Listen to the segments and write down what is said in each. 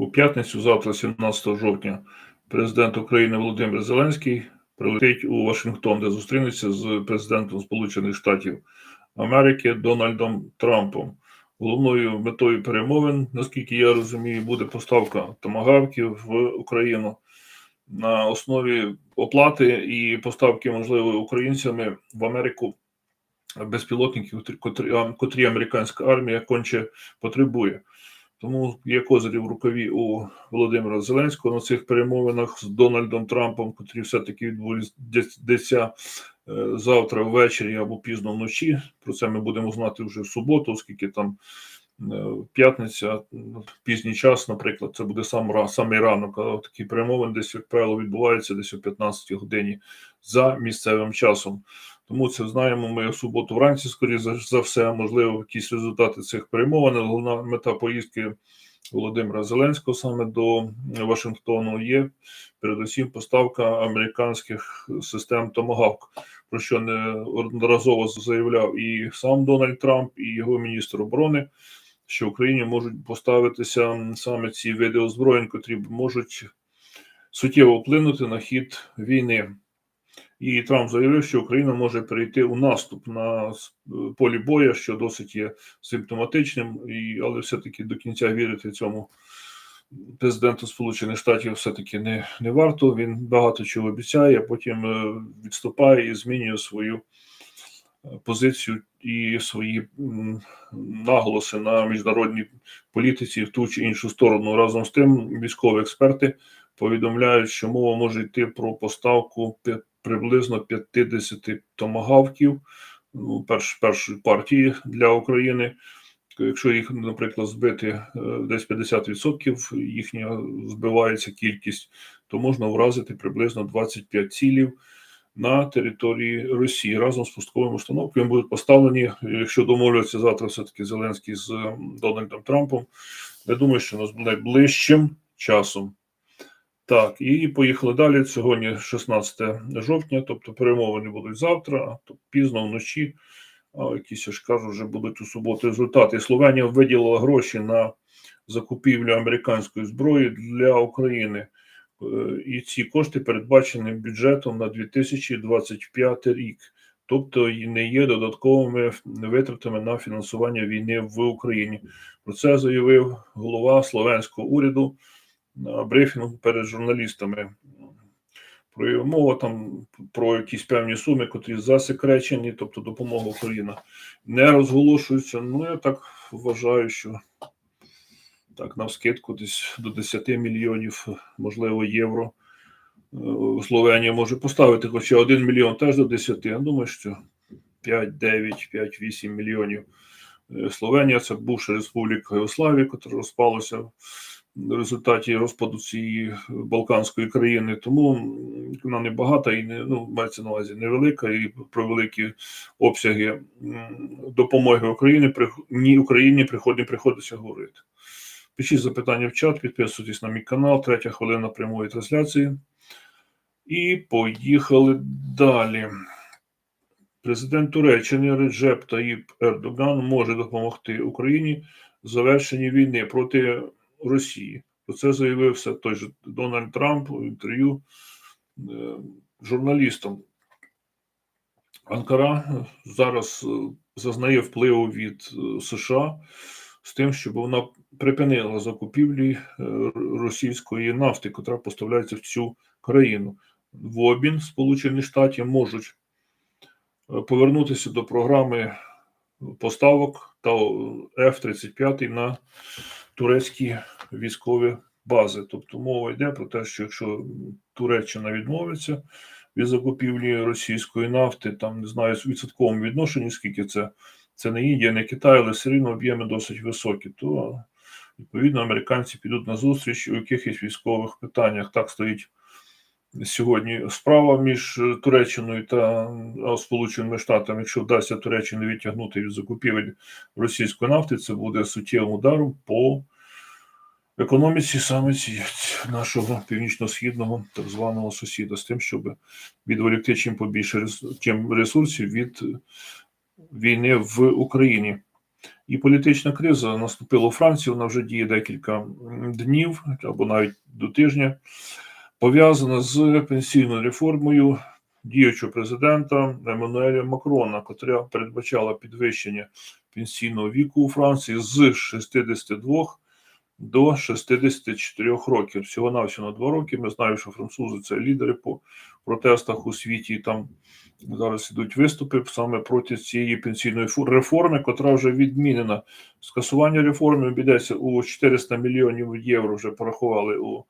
У п'ятницю, завтра, 17 жовтня, президент України Володимир Зеленський прилетить у Вашингтон, де зустрінеться з президентом Сполучених Штатів Америки Дональдом Трампом. Головною метою перемовин, наскільки я розумію, буде поставка томагавків в Україну на основі оплати і поставки, можливо, українцями в Америку безпілотників, котрі, котрі американська армія конче потребує. Тому є козирі в рукаві у Володимира Зеленського на цих перемовинах з Дональдом Трампом, котрі все-таки відбудуться е, завтра ввечері або пізно вночі. Про це ми будемо знати вже в суботу, оскільки там е, п'ятниця, пізній час, наприклад, це буде сам самий ранок. А такі перемовини десь, як правило, відбуваються десь о 15 годині за місцевим часом. Тому це знаємо ми в суботу вранці, скоріше за, все, можливо, якісь результати цих перемовин. Головна мета поїздки Володимира Зеленського саме до Вашингтону є передусім поставка американських систем Томагавк, про що неодноразово заявляв і сам Дональд Трамп, і його міністр оборони. Що Україні можуть поставитися саме ці види озброєнь, котрі можуть суттєво вплинути на хід війни. І Трамп заявив, що Україна може перейти у наступ на полі боя, що досить є симптоматичним, і, але все-таки до кінця вірити цьому президенту Сполучених Штатів все-таки не не варто. Він багато чого обіцяє, а потім е, відступає і змінює свою е, позицію і свої наголоси на міжнародній політиці в ту чи іншу сторону. Разом з тим, військові експерти повідомляють, що мова може йти про поставку приблизно 50 томагавків ну, перш, першої партії для України. Якщо їх, наприклад, збити е, десь 50% їхня збивається кількість, то можна вразити приблизно 25 цілів на території Росії разом з пустковими установками будуть поставлені. Якщо домовляться завтра, все таки Зеленський з Дональдом Трампом. Я думаю, що найближчим часом так, і поїхали далі. Сьогодні 16 жовтня, тобто перемовини будуть завтра, тобто пізно вночі. А якісь я ж кажу, вже будуть у суботу результати. Словенія виділила гроші на закупівлю американської зброї для України. Е, і ці кошти передбачені бюджетом на 2025 рік, тобто не є додатковими витратами на фінансування війни в Україні. Про це заявив голова словенського уряду брифінгу перед журналістами. Мова там про якісь певні суми, котрі засекречені, тобто допомога Україна не розголошується. Ну, я так вважаю, що так, на скидку десь до 10 мільйонів, можливо, євро. Е, Словенія може поставити, хоча 1 мільйон теж до 10. Я думаю, що 5, 9, 5, 8 мільйонів. Е, Словенія це бувша республіка Югославії, яка розпалася результаті розпаду цієї Балканської країни, тому вона не багата і не ну мається на увазі невелика, і про великі обсяги допомоги Україні ні Україні приходить, приходиться говорити. Пишіть запитання в чат, підписуйтесь на мій канал, третя хвилина прямої трансляції. І поїхали далі. Президент Туреччини Реджеп Таїп Ердоган може допомогти Україні в завершенні війни проти Росії. Про це заявився той же Дональд Трамп у інтерв'ю е, журналістам. Анкара зараз е, зазнає впливу від е, США з тим, щоб вона припинила закупівлі російської нафти, яка поставляється в цю країну. В обмін Сполучені Штати можуть повернутися до програми поставок та F-35 на турецькі військові бази. Тобто мова йде про те, що якщо Туреччина відмовиться від закупівлі російської нафти, там не знаю в відсотковому відношенні, скільки це це не Індія, не Китай, але все рівно об'єми досить високі, то відповідно американці підуть на зустріч у якихось військових питаннях. Так стоїть. Сьогодні справа між Туреччиною та Сполученими Штатами, якщо вдасться Туреччині відтягнути від закупівель російської нафти, це буде суттєвим ударом по економіці саме нашого північно-східного так званого сусіда, з тим, щоб відволікти чим побільше чим ресурсів від війни в Україні. І політична криза наступила у Франції, вона вже діє декілька днів або навіть до тижня, пов'язана з пенсійною реформою діючого президента Еммануеля Макрона, котра передбачала підвищення пенсійного віку у Франції з 62 до 64 років. Всього навсього на 2 роки. Ми знаємо, що французи це лідери по протестах у світі. І там зараз ідуть виступи саме проти цієї пенсійної реформи, котра вже відмінена. Скасування реформи обійдеться у 400 мільйонів євро. Вже порахували у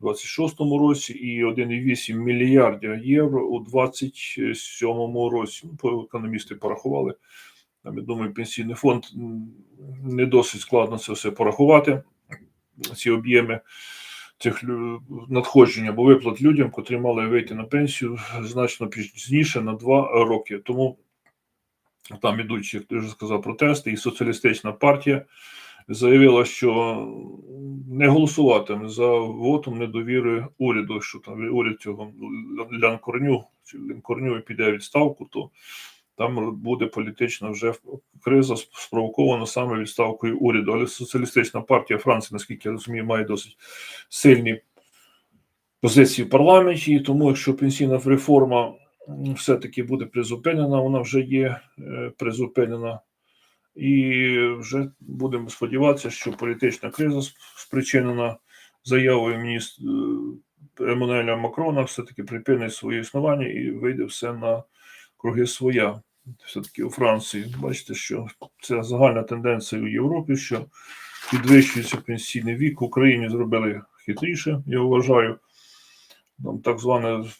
26-му році і 1,8 мільярдів євро у 27-му році. Ну, економісти порахували. Там, я думаю, пенсійний фонд не досить складно це все порахувати, ці об'єми цих надходжень або виплат людям, котрі мали вийти на пенсію значно пізніше на два роки. Тому там ідуть, як ти вже сказав, протести, і соціалістична партія заявила, що не голосуватиме за вотом недовіри уряду, що там уряд цього Лянкорню чи Лінкорню піде відставку, то там буде політична вже криза спровокована саме відставкою уряду. Але соціалістична партія Франції, наскільки я розумію, має досить сильні позиції в парламенті. Тому, якщо пенсійна реформа все-таки буде призупинена, вона вже є е, призупинена. І вже будемо сподіватися, що політична криза спричинена заявою міністра Еммануеля Макрона все-таки припинить своє існування і вийде все на круги своя. Все-таки у Франції. Бачите, що це загальна тенденція у Європі, що підвищується пенсійний вік. В Україні зробили хитріше, я вважаю. Там так званий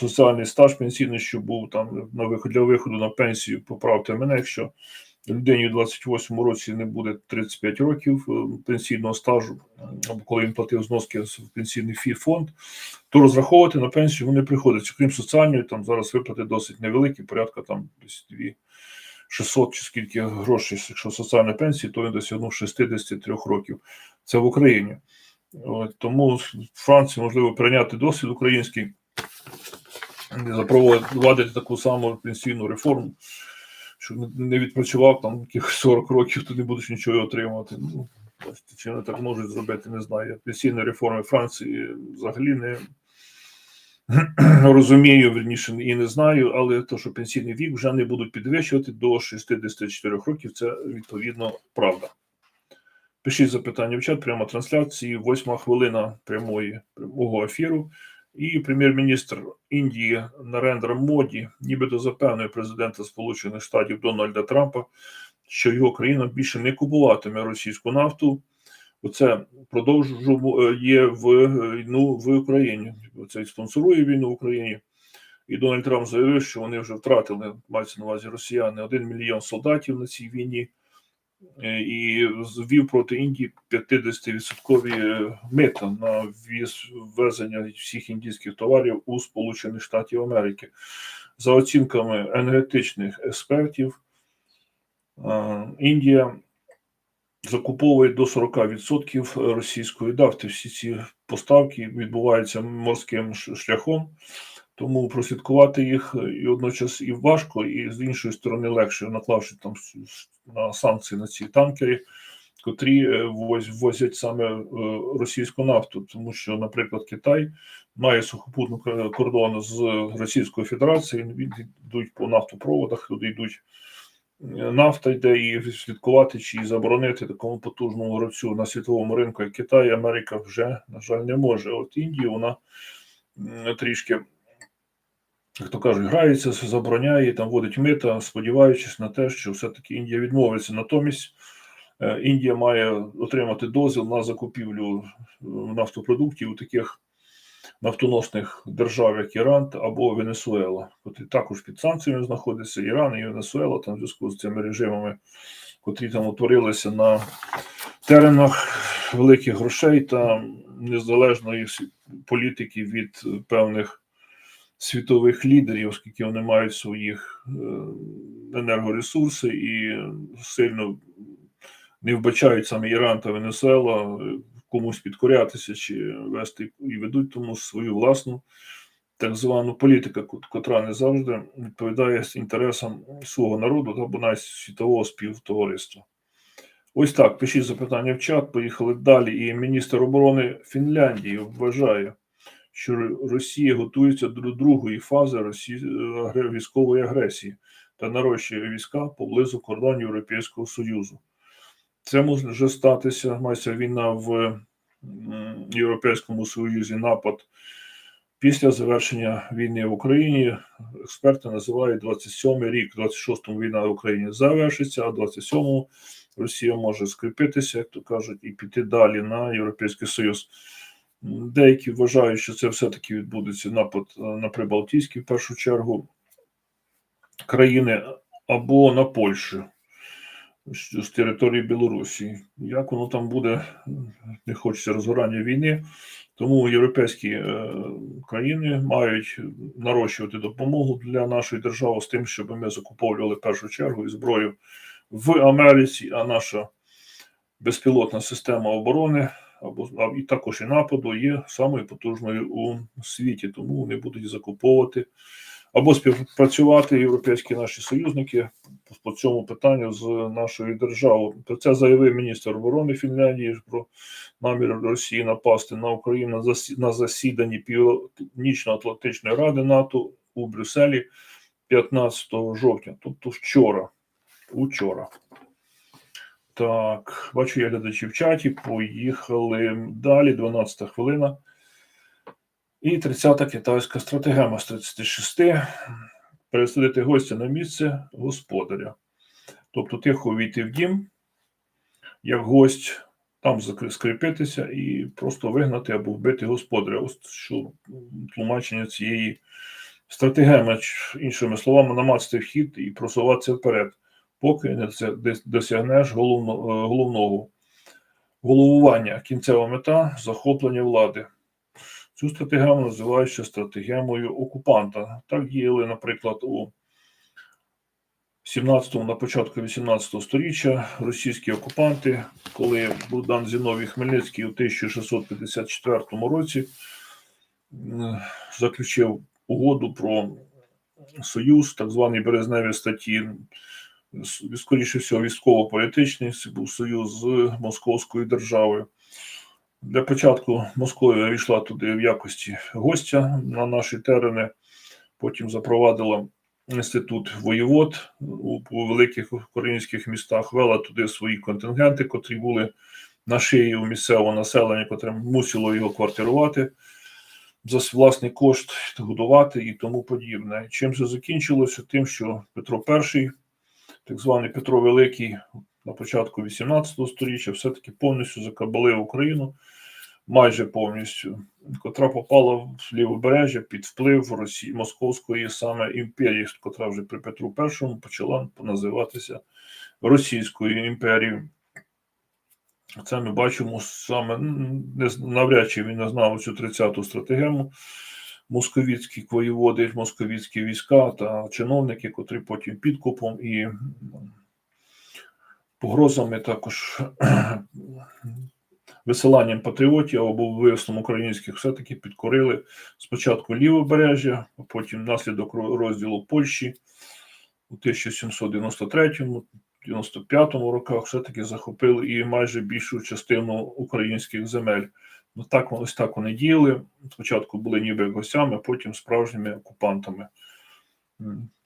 соціальний стаж пенсійний, що був там на виход для виходу на пенсію, поправте мене, якщо людині в 28 році не буде 35 років е, пенсійного стажу, або коли він платив зноски в пенсійний фонд, то розраховувати на пенсію вони приходиться. Крім соціальної, там зараз виплати досить невеликі, порядка там десь 2 600 чи скільки грошей, якщо соціальна пенсія, то він досягнув 63 років. Це в Україні. Тому в Франції можливо прийняти досвід український, запровадити таку саму пенсійну реформу, що не- відпрацював там якихось 40 років, то не будеш нічого отримувати. Ну, чи вони так можуть зробити, не знаю. Я Пенсійної реформи Франції взагалі не розумію, верніше і не знаю, але то, що пенсійний вік вже не будуть підвищувати до 64 років, це відповідно правда. Пишіть запитання в чат, прямо трансляції, восьма хвилина прямої прямого ефіру. І прем'єр-міністр Індії Нарендра Моді нібито запевнює президента Сполучених Штатів Дональда Трампа, що його країна більше не купуватиме російську нафту. Оце продовжує е, війну в Україні. Це спонсорує війну в Україні. І Дональд Трамп заявив, що вони вже втратили, мається на увазі росіяни, один мільйон солдатів на цій війні е, і ввів проти Індії 50% мита на ввіз ввезення всіх індійських товарів у Сполучені Штатів Америки. За оцінками енергетичних експертів, е, Індія закуповує до 40% російської нафти. Всі ці поставки відбуваються морським шляхом, тому прослідкувати їх і одночас і важко, і з іншої сторони легше, наклавши там на санкції на ці танкери, котрі е, воз- возять саме е, російську нафту, тому що, наприклад, Китай має сухопутну кордон з Російською Федерацією, він йдуть по нафтопроводах, туди йдуть е, нафта йде і слідкувати чи заборонити такому потужному гравцю на світовому ринку, як Китай, Америка вже, на жаль, не може. От Індія вона трішки, як то кажуть, грається, забороняє, там вводить мита, сподіваючись на те, що все-таки Індія відмовиться. Натомість е, Індія має отримати дозвіл на закупівлю е, нафтопродуктів у таких нафтоносних держав, як Іран або Венесуела, котрі також під санкціями знаходяться, Іран і Венесуела, там в зв'язку з цими режимами, котрі там утворилися на теренах великих грошей та незалежної політики від певних світових лідерів, оскільки вони мають своїх е, енергоресурси і сильно не вбачають саме Іран та Венесуела е, комусь підкорятися чи вести і ведуть тому свою власну так звану політику, котра не завжди відповідає інтересам свого народу або навіть світового співтовариства. Ось так. Пишіть запитання в чат. Поїхали далі. І міністр оборони Фінляндії вважає, що Росія готується до другої фази Росії військової агресії та нарощує війська поблизу кордонів Європейського Союзу. Це може статися, мається війна в Європейському Союзі, напад після завершення війни в Україні. Експерти називають 27-й рік, 26-му війна в Україні завершиться, а 27-му Росія може скріпитися, як то кажуть, і піти далі на Європейський Союз. Деякі вважають, що це все-таки відбудеться напад е, на Прибалтійські в першу чергу країни або на Польщу з території Білорусі. Як воно там буде, не хочеться розгорання війни. Тому європейські е, країни мають нарощувати допомогу для нашої держави з тим, щоб ми закуповували в першу чергу і зброю в Америці, а наша безпілотна система оборони або і також і нападу є самою потужною у світі. Тому вони будуть закуповувати або співпрацювати європейські наші союзники по цьому питанню з нашою державою. Про це заявив міністр оборони Фінляндії про намір Росії напасти на Україну на засіданні Північно-Атлантичної ради НАТО у Брюсселі 15 жовтня, тобто вчора. Учора. Так, бачу я глядачі в чаті. Поїхали далі. 12 хвилина. І 30-та китайська стратегема з 36. Пересадити гостя на місце господаря. Тобто тихо війти в дім, як гость, там скріпитися і просто вигнати або вбити господаря. Ось що тлумачення цієї стратегеми, іншими словами, намацати вхід і просуватися вперед, поки не досягнеш головно, е, головного головування. Кінцева мета захоплення влади. Цю стратегему називають ще стратегемою окупанта. Так діяли, наприклад, у 17-му, на початку 18 століття російські окупанти, коли Богдан Зіновій Хмельницький у 1654 році заключив угоду про союз, так звані березневі статті, скоріше всього, військово-політичний, був союз з Московською державою. Для початку Московія війшла туди в якості гостя на наші терени, потім запровадила інститут воєвод у великих українських містах, вела туди свої контингенти, котрі були на шиї у місцевого населення, котре мусило його квартирувати за власний кошт, годувати і тому подібне. Чим це закінчилося? Тим, що Петро І, так званий Петро Великий, на початку 18 століття все-таки повністю закабалив Україну, майже повністю, котра попала в лівобережжя під вплив Росії Московської саме імперії, котра вже при Петру І почала називатися Російською імперією. Це ми бачимо саме навряд чи він не знав цю 30-ту стратегему. Московіцькі воєводи, московіцькі війська та чиновники, котрі потім підкупом і погрозами також висиланням патріотів або вбивством українських все-таки підкорили спочатку лівобережжя, а потім внаслідок розділу Польщі у 1793 95 роках все-таки захопили і майже більшу частину українських земель. Ну так ось так вони діяли. Спочатку були ніби гостями, потім справжніми окупантами.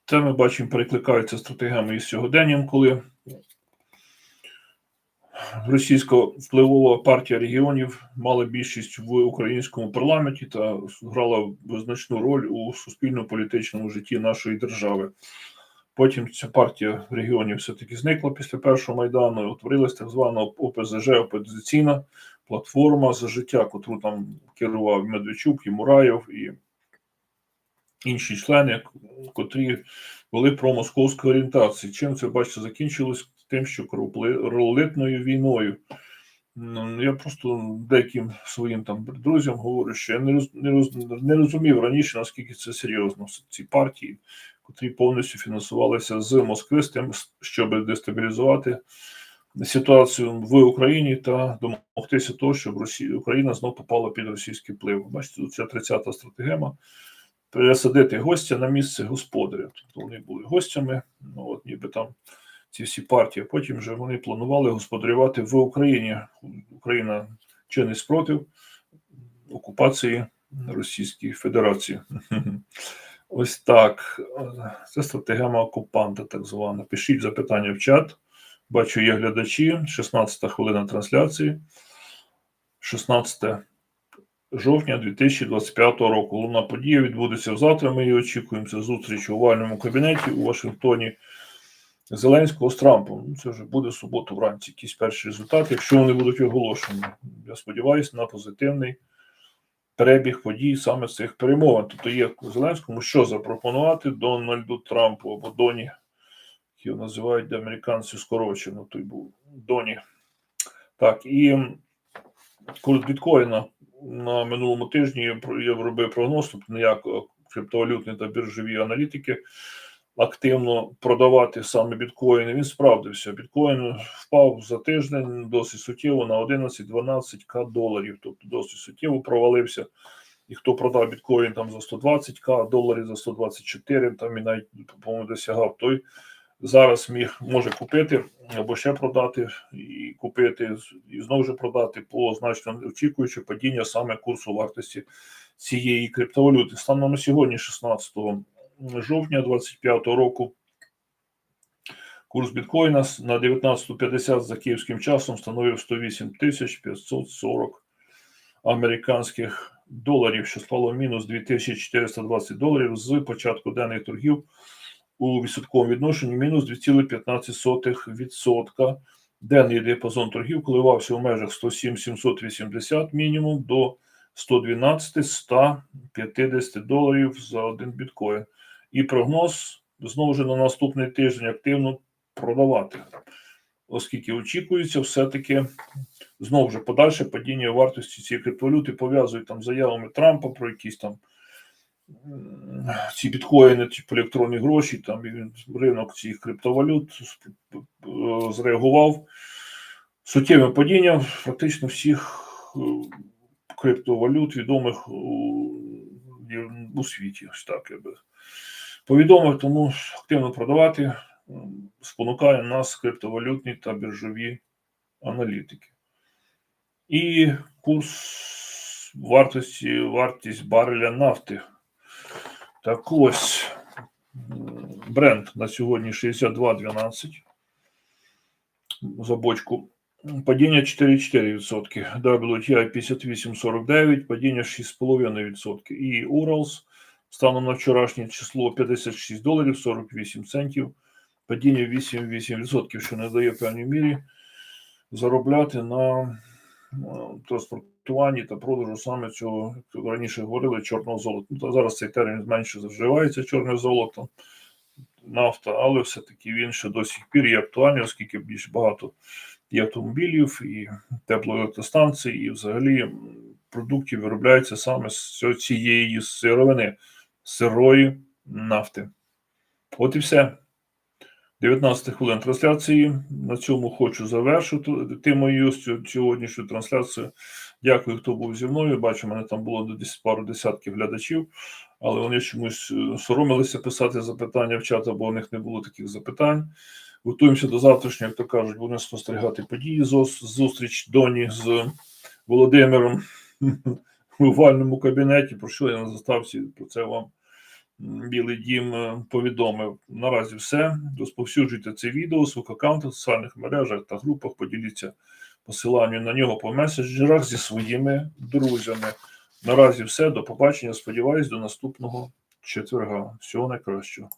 Це ми бачимо, перекликаються стратегеми із сьогоденням, коли російська впливова партія регіонів мала більшість в українському парламенті та грала визначну роль у суспільно-політичному житті нашої держави. Потім ця партія регіонів все-таки зникла після першого майдану. і Утворилась так звана ОПЗЖ, опозиційна платформа за життя, котру там керував Медведчук і Мураєв і інші члени, котрі були промосковської орієнтації. Чим це бачите, закінчилось тим, що кровопролитною війною. Ну, Я просто деяким своїм там друзям говорю, що я не роз, не, роз, не розумів раніше, наскільки це серйозно. Ці партії, котрі повністю фінансувалися з Москви з тим, щоб дестабілізувати ситуацію в Україні та домогтися того, щоб Росія, Україна знов попала під російський вплив. Бачите, ця 30-та стратегема пересадити гостя на місце господаря. Тобто вони були гостями, ну от ніби там ці всі партії. Потім вже вони планували господарювати в Україні. Україна чинить спротив окупації Російської Федерації. Ось так. Це стратегема окупанта, так звана. Пишіть запитання в чат. Бачу, є глядачі. 16 хвилина трансляції. 16 жовтня 2025 року. Головна подія відбудеться завтра. Ми її очікуємо. Це зустріч у овальному кабінеті у Вашингтоні Зеленського з Трампом. Ну, Це вже буде суботу вранці. Якісь перші результати, якщо вони будуть оголошені. Я сподіваюся на позитивний перебіг подій саме цих перемовин. Тобто є Зеленському, що запропонувати Дональду Трампу або Доні, його називають американці скорочено, той був Доні. Так, і курс біткоїна на минулому тижні я робив прогноз, тобто е, криптовалютні та біржові аналітики активно продавати саме біткоїни. Він справдився. Біткоін впав за тиждень досить суттєво на 11-12 к доларів, тобто досить суттєво провалився. І хто продав біткоін там за 120 к доларів, за 124, там і навіть, по-моєму, досягав, той зараз міг може купити або ще продати і купити, і знову ж продати по значно очікуючи падіння саме курсу вартості цієї криптовалюти. Станом на сьогодні, 16 жовтня 2025 року, курс біткоїна на 19.50 за київським часом становив 108 тисяч 540 американських доларів, що склало мінус 2420 доларів з початку денних торгів у відсотковому відношенні мінус 2,15%. Денний діапазон торгів коливався у межах 107-780 мінімум до 112-150 доларів за один біткоін. І прогноз знову ж на наступний тиждень активно продавати, оскільки очікується все-таки знову ж подальше падіння вартості цієї криптовалюти пов'язують там заявами Трампа про якісь там ці біткоїни, типу електронні гроші, там ринок цих криптовалют е, зреагував суттєвим падінням фактично всіх е, криптовалют, відомих у, у світі. Ось так я би повідомив, тому активно продавати спонукає нас криптовалютні та біржові аналітики. І курс вартості, вартість бареля нафти. Так ось бренд на сьогодні 62,12 за бочку. Падіння 4,4%. WTI 58,49, падіння 6,5%. І Уралс станом на вчорашнє число 56 доларів 48 центів, падіння 8,8%, що не дає певній мірі заробляти на транспортуванні та продажу саме цього, як раніше говорили, чорного золота. Ну, зараз цей термін менше вживається чорне золото, нафта, але все-таки він ще до сих пір є актуальний, оскільки більш багато і автомобілів, і теплоелектростанцій, і взагалі продуктів виробляється саме з цієї сировини, сирої нафти. От і все. 19 хвилин трансляції. На цьому хочу завершити мою сьогоднішню трансляцію. Дякую, хто був зі мною. Бачу, мене там було десь пару десятків глядачів, але вони чомусь е, соромилися писати запитання в чат, бо у них не було таких запитань. Готуємося до завтрашнього, як то кажуть, будемо спостерігати події. Зустріч Доні з Володимиром у овальному кабінеті. Про що я на заставці? Про це вам Білий Дім е, повідомив. Наразі все. Розповсюджуйте це відео у своїх аккаунтах, соціальних мережах та групах. Поділіться посиланням на нього по меседжерах зі своїми друзями. Наразі все. До побачення. Сподіваюсь, до наступного четверга. Всього найкращого.